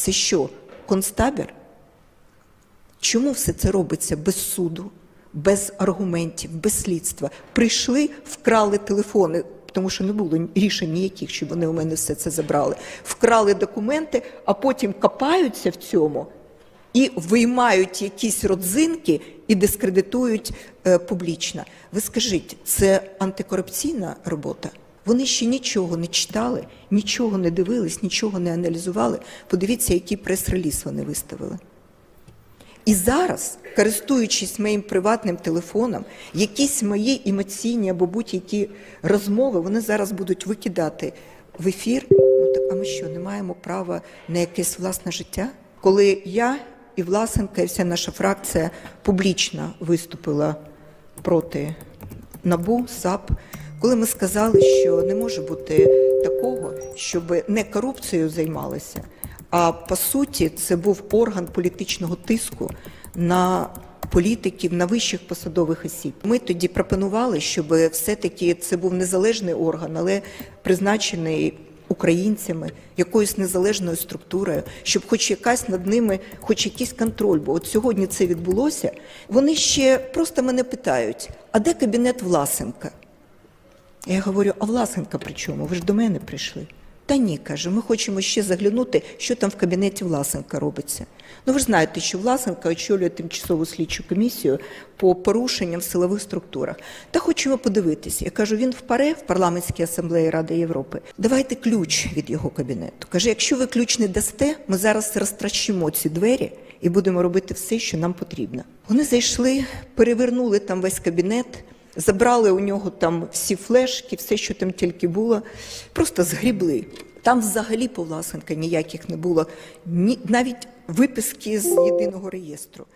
Це що, концтабір? Чому все це робиться без суду, без аргументів, без слідства? Прийшли, вкрали телефони, тому що не було рішень ніяких, щоб вони у мене все це забрали. Вкрали документи, а потім копаються в цьому і виймають якісь родзинки і дискредитують е, публічно. Ви скажіть, це антикорупційна робота? Вони ще нічого не читали, нічого не дивились, нічого не аналізували. Подивіться, який прес-реліз вони виставили. І зараз, користуючись моїм приватним телефоном, якісь мої емоційні або будь-які розмови, вони зараз будуть викидати в ефір. Ну так, а ми що, не маємо права на якесь власне життя? Коли я і Власенка, і вся наша фракція публічно виступила проти НАБУ, САП, коли ми сказали, що не може бути такого, щоб не корупцією займалися, а по суті це був орган політичного тиску на політиків, на вищих посадових осіб. Ми тоді пропонували, щоб все-таки це був незалежний орган, але призначений українцями, якоюсь незалежною структурою, щоб хоч якась над ними, хоч якийсь контроль. Бо от сьогодні це відбулося. Вони ще просто мене питають: а де кабінет Власенка? Я говорю, а Власенка при чому? Ви ж до мене прийшли. Та ні, каже, ми хочемо ще заглянути, що там в кабінеті Власенка робиться. Ну ви ж знаєте, що Власенка очолює тимчасову слідчу комісію по порушенням в силових структурах. Та хочемо подивитися. Я кажу, він в ПАРЕ, в парламентській асамблеї Ради Європи. Давайте ключ від його кабінету. Каже, якщо ви ключ не дасте, ми зараз розтращимо ці двері і будемо робити все, що нам потрібно. Вони зайшли, перевернули там весь кабінет. Забрали у нього там всі флешки, все, що там тільки було, просто згрібли. Там взагалі повласенка ніяких не було, ні, навіть виписки з єдиного реєстру.